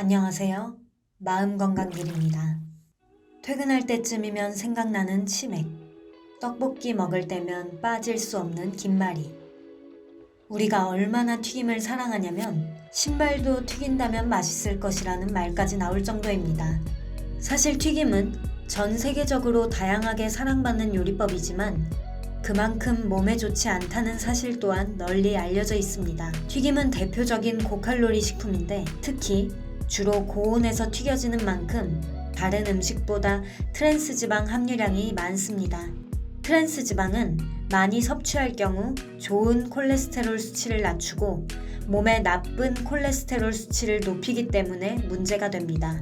안녕하세요. 마음건강길입니다. 퇴근할 때쯤이면 생각나는 치맥. 떡볶이 먹을 때면 빠질 수 없는 김말이. 우리가 얼마나 튀김을 사랑하냐면 신발도 튀긴다면 맛있을 것이라는 말까지 나올 정도입니다. 사실 튀김은 전 세계적으로 다양하게 사랑받는 요리법이지만 그만큼 몸에 좋지 않다는 사실 또한 널리 알려져 있습니다. 튀김은 대표적인 고칼로리 식품인데 특히 주로 고온에서 튀겨지는 만큼 다른 음식보다 트랜스 지방 함유량이 많습니다. 트랜스 지방은 많이 섭취할 경우 좋은 콜레스테롤 수치를 낮추고 몸에 나쁜 콜레스테롤 수치를 높이기 때문에 문제가 됩니다.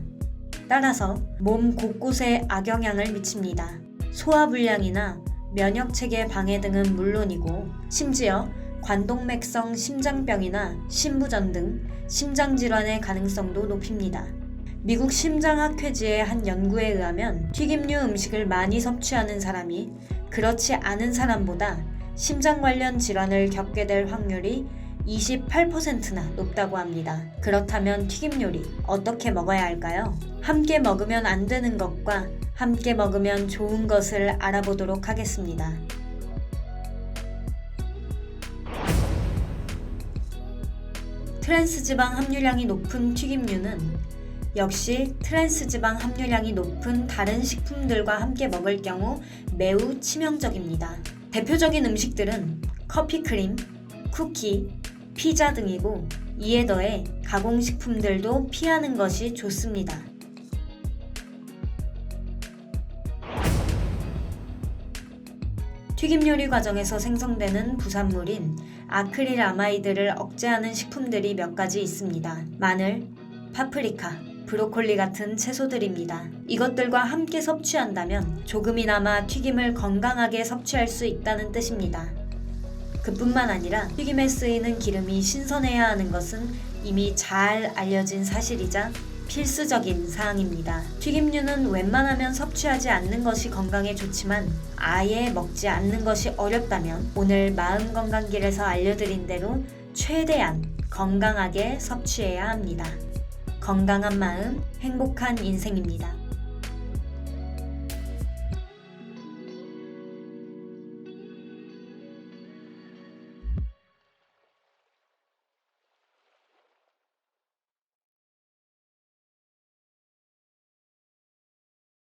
따라서 몸 곳곳에 악영향을 미칩니다. 소화불량이나 면역체계 방해 등은 물론이고 심지어 관동맥성 심장병이나 심부전 등 심장질환의 가능성도 높입니다. 미국 심장학회지의 한 연구에 의하면 튀김류 음식을 많이 섭취하는 사람이 그렇지 않은 사람보다 심장 관련 질환을 겪게 될 확률이 28%나 높다고 합니다. 그렇다면 튀김 요리 어떻게 먹어야 할까요? 함께 먹으면 안 되는 것과 함께 먹으면 좋은 것을 알아보도록 하겠습니다. 트랜스 지방 함유량이 높은 튀김류는 역시 트랜스 지방 함유량이 높은 다른 식품들과 함께 먹을 경우 매우 치명적입니다. 대표적인 음식들은 커피 크림, 쿠키, 피자 등이고 이에 더해 가공식품들도 피하는 것이 좋습니다. 튀김 요리 과정에서 생성되는 부산물인 아크릴 아마이드를 억제하는 식품들이 몇 가지 있습니다. 마늘, 파프리카, 브로콜리 같은 채소들입니다. 이것들과 함께 섭취한다면 조금이나마 튀김을 건강하게 섭취할 수 있다는 뜻입니다. 그뿐만 아니라 튀김에 쓰이는 기름이 신선해야 하는 것은 이미 잘 알려진 사실이자 필수적인 사항입니다. 튀김류는 웬만하면 섭취하지 않는 것이 건강에 좋지만 아예 먹지 않는 것이 어렵다면 오늘 마음건강길에서 알려드린 대로 최대한 건강하게 섭취해야 합니다. 건강한 마음, 행복한 인생입니다.